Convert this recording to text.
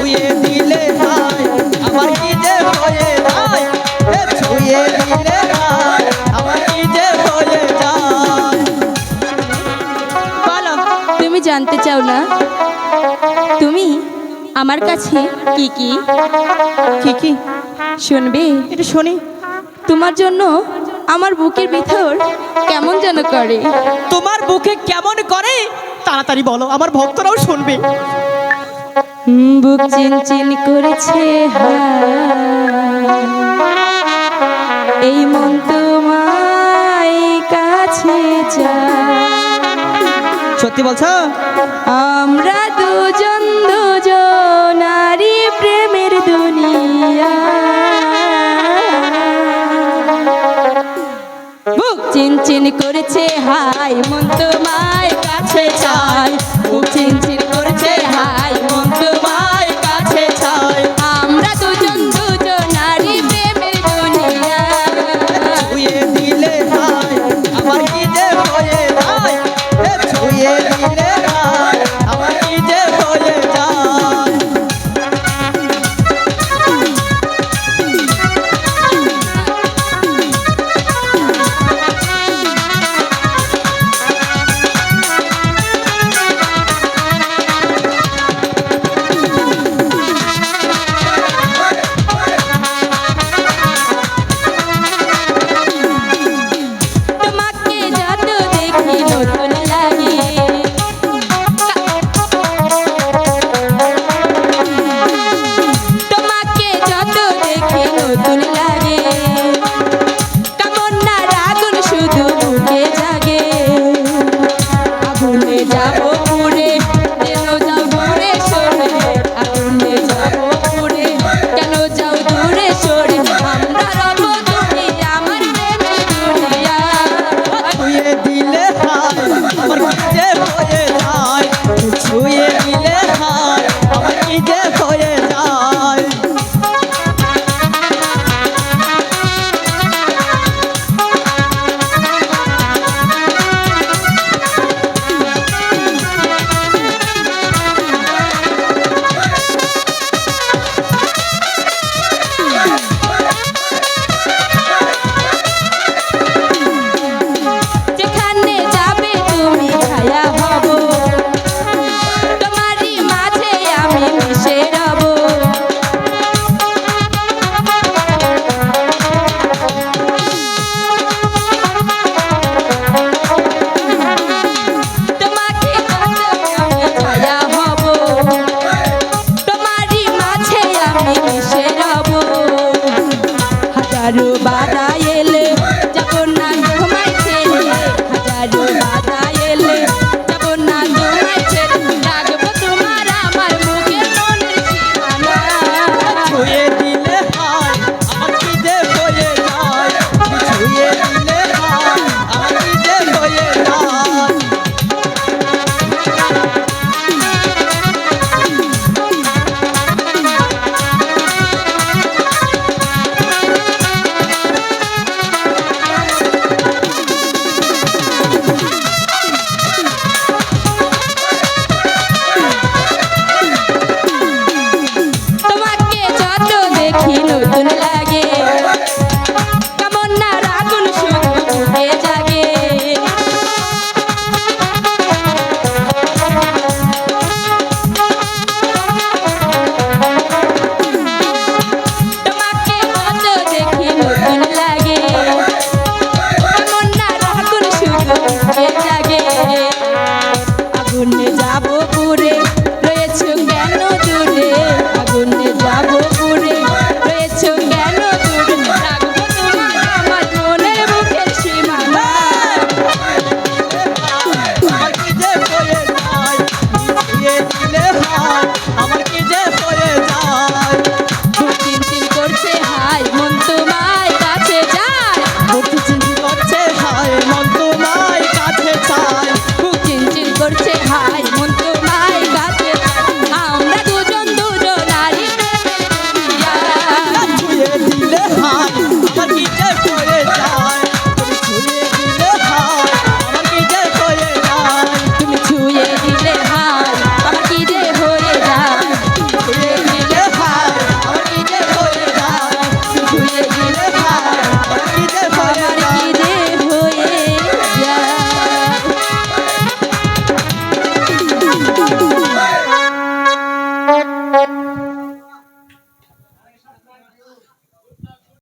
ছুঁয়ে দিলে হায় আমার কি যে হয়ে যায়? ছুঁয়ে দিলে হায় আমার কি যে হয়ে যায়? বলো তুমি জানতে চাও না? তুমি আমার কাছে কি কি? কি কি? শুনবে? এটা শুনি। তোমার জন্য আমার বুকের ভিতর কেমন যেন করে? তোমার বুকে কেমন করে? তাড়াতাড়ি বলো আমার ভক্তরাও শুনবে। বুক চিন চিন করেছে। এই মন তোমায় কাছে চায়। সত্যি বলছো? আমরা দুজন দুজনারি প্রেমের দুনিয়া। বুক চিন চিন করেছে হাই মন তোমায় কাছে চাই বুক চিন চিন করেছে হাই মন রে